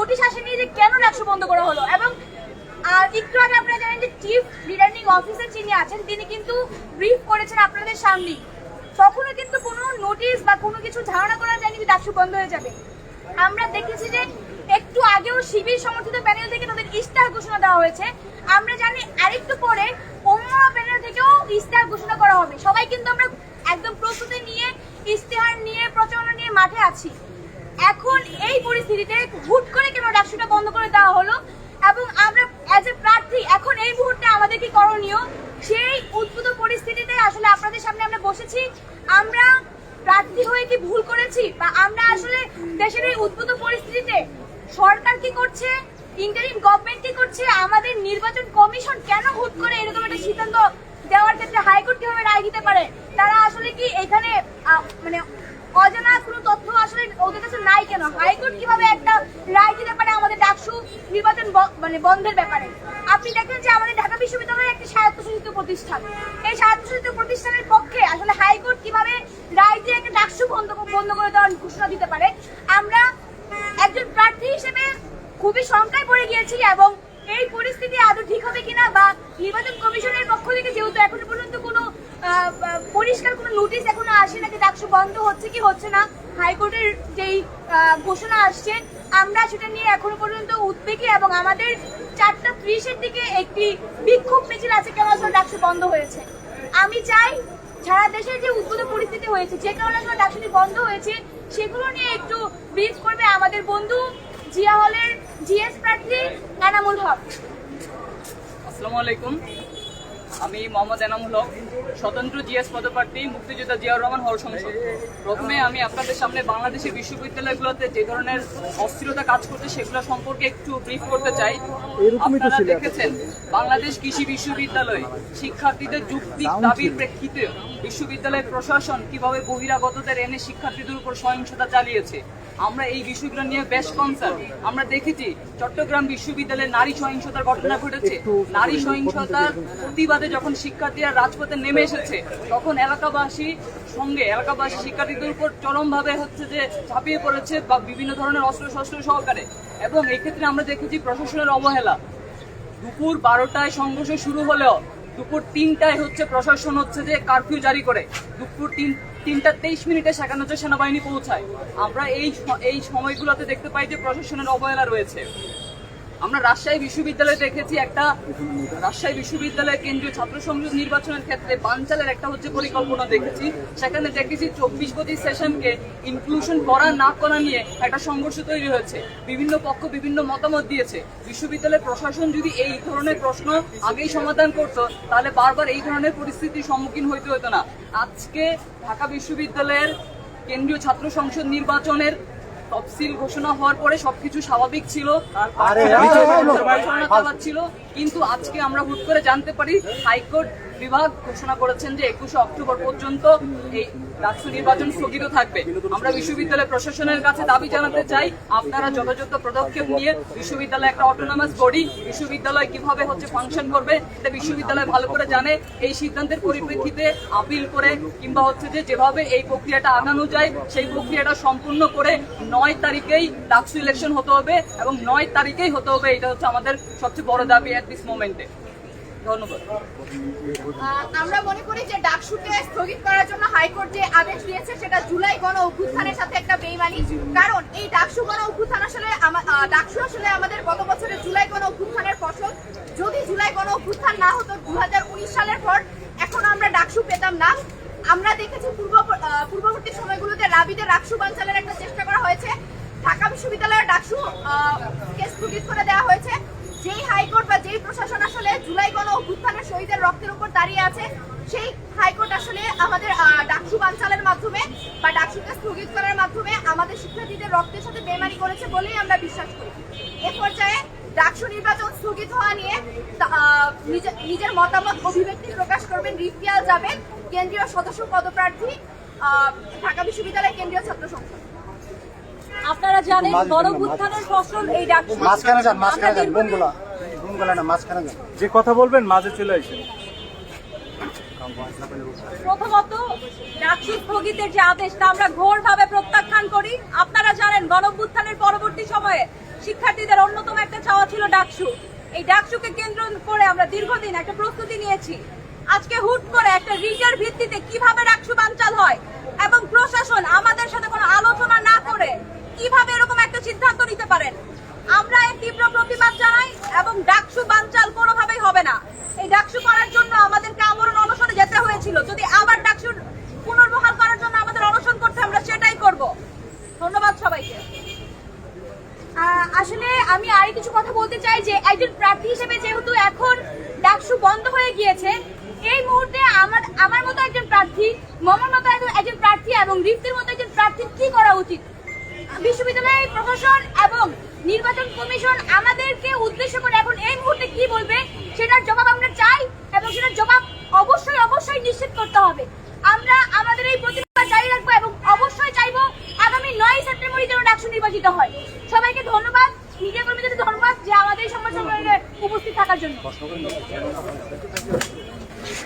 Notice আসেনি যে কেন ডাকসু বন্ধ করা হলো। এবং আগে আপনারা জানেন যে চিফ রিটার্নিং অফিসার যিনি আছেন, তিনি কিন্তু ব্রিফ করেছেন আপনাদের সামনেই। তখনও কিন্তু কোনো নোটিশ বা কোনো কিছু ধারণা করা যায়নি যে ডাকসু বন্ধ হয়ে যাবে। আমরা দেখেছি যে একটু আগেও শিবির সমর্থিত প্যানেল থেকে তাদের ইস্তাহার ঘোষণা দেওয়া হয়েছে। আমরা জানি আরেকটু পরে অন্য প্যানেল থেকেও ইস্তাহার ঘোষণা করা হবে। সবাই কিন্তু আমরা একদম প্রস্তুতি নিয়ে, ইস্তেহার নিয়ে, প্রচারণা নিয়ে মাঠে আছি। এখন এই পরিস্থিতিতে হুট করে কেন ডাকসুটা বন্ধ করে দেওয়া হলো? এবং আমরা অ্যাজ এ প্রার্থী এখন এই মুহূর্তে আমাদের কি করণীয়, সেই উদ্ভূত পরিস্থিতিতে আসলে আপনাদের সামনে আমরা বসেছি। আমরা প্রার্থী হয়ে কি ভুল করেছি? বা আমরা আসলে দেশের এই উদ্ভূত পরিস্থিতিতে সরকার কি করছে? ইন্টারিম গভর্নমেন্ট কি করছে? আমাদের নির্বাচন কমিশন কেন হুট করে এরকম একটা সিদ্ধান্ত দেওয়ার ক্ষেত্রে হাইকোর্ট কীভাবে রায় দিতে পারে? তারা আসলে কি এখানে মানে অজানা কোনো তথ্য আসলে ওদের কাছে নাই কেন? হাইকোর্ট কীভাবে একটা রায় দিতে পারে আমাদের ডাকসু নির্বাচন মানে বন্ধের ব্যাপারে? আপনি দেখেন যে আমাদের ঢাকা বিশ্ববিদ্যালয় একটি স্বায়ত্তশাসিত প্রতিষ্ঠান। এই স্বায়ত্তশাসিত প্রতিষ্ঠানের পক্ষে আসলে হাইকোর্ট কীভাবে রায় দিয়ে একটা ডাকসু বন্ধ বন্ধ করে দেওয়ার ঘোষণা দিতে পারে? আমরা একজন প্রার্থী হিসেবে খুবই শঙ্কায় পড়ে গিয়েছি এবং এই পরিস্থিতি আদৌ ঠিক হবে কিনা বা নির্বাচন কমিশনের পক্ষ থেকে যেহেতু এখনও পর্যন্ত কোনো পরিষ্কার কোনো নোটিশ এখনও আসে না যে ডাকসু বন্ধ হচ্ছে কি হচ্ছে না হাইকোর্টের যেই ঘোষণা আসছে, আমরা সেটা নিয়ে এখনও পর্যন্ত উদ্বেগী এবং আমাদের চারটা ত্রিশের দিকে একটি বিক্ষোভ মিছিল আছে আসলে ডাকসু বন্ধ হয়েছে। আমি চাই সারা দেশের যে উদ্ভূত পরিস্থিতি হয়েছে, যে কারণে আসলে ডাকসুটি বন্ধ হয়েছে, সেগুলো নিয়ে একটু ব্রিফ করবে আমাদের বন্ধু জিয়া হলের জিএস প্রার্থী এনামুল হক। আসসালামু আলাইকুম। আমি মোহাম্মদ এনামুল হক স্বতন্ত্র জিএস পদপ্রার্থী মুক্তিযোদ্ধা জিয়াউর রহমান হল সংসদ। প্রথমে আমি আপনাদের সামনে বাংলাদেশের বিশ্ববিদ্যালয়গুলোতে যে ধরনের অস্থিরতা কাজ করছে সেগুলো সম্পর্কে একটু ব্রিফ করতে চাই। আপনারা দেখেছেন বাংলাদেশ কৃষি বিশ্ববিদ্যালয় শিক্ষার্থীদের যুক্তিক দাবির প্রেক্ষিতে বিশ্ববিদ্যালয় প্রশাসন কীভাবে বহিরাগতদের এনে শিক্ষার্থীদের উপর সহিংসতা চালিয়েছে? আমরা এই বিষয়গুলো নিয়ে বেশ কনসার্ন আমরা দেখেছি চট্টগ্রাম বিশ্ববিদ্যালয়ে নারী সহিংসতার ঘটনা ঘটেছে। নারী সহিংসতার প্রতিবাদে যখন শিক্ষার্থীরা রাজপথে নেমে এসেছে তখন এলাকাবাসী সঙ্গে এলাকাবাসী শিক্ষার্থীদের উপর চরমভাবে হচ্ছে যে ঝাঁপিয়ে পড়েছে বা বিভিন্ন ধরনের অস্ত্র শস্ত্র সহকারে। এবং এক্ষেত্রে আমরা দেখেছি প্রশাসনের অবহেলা। দুপুর বারোটায় সংঘর্ষ শুরু হলেও দুপুর তিনটায় হচ্ছে প্রশাসন হচ্ছে যে কারফিউ জারি করে। দুপুর তিন তিনটা তেইশ মিনিটে সেখানে হচ্ছে সেনাবাহিনী পৌঁছায়। আমরা এই এই সময়গুলোতে দেখতে পাই যে প্রশাসনের অবহেলা রয়েছে। আমরা রাজশাহী বিশ্ববিদ্যালয়ে দেখেছি একটা রাজশাহী বিশ্ববিদ্যালয়ের কেন্দ্রীয় ছাত্র সংসদ নির্বাচনের ক্ষেত্রে বানচালের একটা হচ্ছে পরিকল্পনা দেখেছি। সেখানে দেখেছি চব্বিশ পঁচিশ সেশনকে ইনক্লুশন করা না করা নিয়ে একটা সংঘর্ষ তৈরি হয়েছে। বিভিন্ন পক্ষ বিভিন্ন মতামত দিয়েছে। বিশ্ববিদ্যালয়ের প্রশাসন যদি এই ধরনের প্রশ্ন আগেই সমাধান করতো, তাহলে বারবার এই ধরনের পরিস্থিতির সম্মুখীন হইতে হতো না। আজকে ঢাকা বিশ্ববিদ্যালয়ের কেন্দ্রীয় ছাত্র সংসদ নির্বাচনের তফসিল ঘোষণা হওয়ার পরে সবকিছু স্বাভাবিক ছিল। ছিল কিন্তু আজকে আমরা হুট করে জানতে পারি হাইকোর্ট বিভাগ ঘোষণা করেছেন যে একুশে অক্টোবর পর্যন্ত এই ডাকসু নির্বাচন স্থগিত থাকবে। আমরা বিশ্ববিদ্যালয় প্রশাসনের কাছে দাবি জানাতে চাই, আপনারা যথাযথ পদক্ষেপ নিয়ে বিশ্ববিদ্যালয় একটা অটোনমাস বডি বিশ্ববিদ্যালয় কীভাবে হচ্ছে ফাংশন করবে, এটা বিশ্ববিদ্যালয় ভালো করে জানে, এই সিদ্ধান্তের পরিপ্রেক্ষিতে আপিল করে কিংবা হচ্ছে যে যেভাবে এই প্রক্রিয়াটা আগানো যায়, সেই প্রক্রিয়াটা সম্পূর্ণ করে নয় তারিখেই ডাকসু ইলেকশন হতে হবে এবং নয় তারিখেই হতে হবে, এটা হচ্ছে আমাদের সবচেয়ে বড় দাবি অ্যাট দিস মোমেন্টে আমরা মনে করি যে ডাকসুকে স্থগিত করার জন্য হাইকোর্ট যে আদেশ দিয়েছে, সেটা জুলাই গণ অভ্যুত্থানের সাথে একটা বেইমানি। কারণ এই ডাকসু গণ অভ্যুত্থান আসলে ডাকসু আসলে আমাদের গত বছরের জুলাই গণ অভ্যুত্থানের ফসল। যদি জুলাই গণ অভ্যুত্থান না হতো, দুহাজার উনিশ সালের পর এখন আমরা ডাকসু পেতাম না। আমরা দেখেছি পূর্ব পূর্ববর্তী সময়গুলোতে রাবিদের ডাকসু বাঞ্চালের একটা চেষ্টা করা হয়েছে। ঢাকা বিশ্ববিদ্যালয়ের ডাকসু কে স্থগিত করে দেওয়া হয়েছে। যেই হাইকোর্ট বা যেই প্রশাসন আসলে জুলাই গণ অভ্যুত্থানের শহীদের রক্তের উপর দাঁড়িয়ে আছে, সেই হাইকোর্ট আসলে আমাদের ডাকসু বানচালের মাধ্যমে বা ডাকসুকে স্থগিত করার মাধ্যমে আমাদের শিক্ষার্থীদের রক্তের সাথে বেমারি করেছে বলেই আমরা বিশ্বাস করি। এ পর্যায়ে ডাকসু নির্বাচন স্থগিত হওয়া নিয়ে নিজের মতামত অভিব্যক্তি প্রকাশ করবেন রিফিয়াল যাবেন কেন্দ্রীয় সদস্য পদপ্রার্থী ঢাকা বিশ্ববিদ্যালয় কেন্দ্রীয় ছাত্র সংসদ। আপনারা জানেন গণভুত্থানের ফসল এই মাঝখানে যান মাঝখানে যান দীর্ঘদিন- বোমগুলা বোমগুলা না। মাঝখানে যান। যে কথা বলবেন মাঝে চলে আসেন। প্রথমত ডাকসু স্থগিতের যে আদেশ তা আমরা ঘোরভাবে প্রত্যাখ্যান করি। আপনারা জানেন গণভ্যুত্থানের পরবর্তী সময়ে শিক্ষার্থীদের অন্যতম একটা চাওয়া ছিল ডাকসু। এই ডাকসুকে কেন্দ্র করে আমরা দীর্ঘদিন একটা প্রস্তুতি নিয়েছি। আজকে হুট করে একটা রিটার ভিত্তিতে কীভাবে ডাকসু বানচাল হয় এবং প্রশাসন আমাদের সাথে কোনো আলোচনা না করে কীভাবে এরকম একটা সিদ্ধান্ত নিতে পারেন আমরা এর তীব্র প্রতিবাদ জানাই এবং ডাকসু বানচাল কোনোভাবেই হবে না এই ডাকসু করার জন্য আমাদেরকে আমরণ অনশনে যেতে হয়েছিল। যদি আবার ডাকসুর পুনর্বহাল করার জন্য আমাদের অনশন করতে আমরা সেটাই করব। ধন্যবাদ সবাইকে। আসলে আমি আর কিছু কথা বলতে চাই যে একজন প্রার্থী হিসেবে যেহেতু এখন ডাকসু বন্ধ হয়ে গিয়েছে, এই মুহূর্তে আমার আমার মতো একজন প্রার্থী, মমর মতো একজন- প্রার্থী এবং রিফতের মতো একজন প্রার্থীর কি করা উচিত? বিশ্ববিদ্যালয় প্রশাসন এবং নির্বাচন কমিশন আমাদেরকে উদ্দেশ্য করে এখন এই মুহূর্তে কি বলবে সেটার জবাব আমরা চাই। এবং সেটার জবাব অবশ্যই অবশ্যই নিশ্চিত করতে হবে। আমরা আমাদের এই প্রতিবাদ জারি রাখব এবং অবশ্যই চাইব আগামী নয় সেপ্টেম্বরই যেন ডাকসু নির্বাচিত হয়। সবাইকে ধন্যবাদ, মিডিয়া কর্মীদের ধন্যবাদ যে আমাদের সম্মান সম্মেলনে উপস্থিত থাকার জন্য।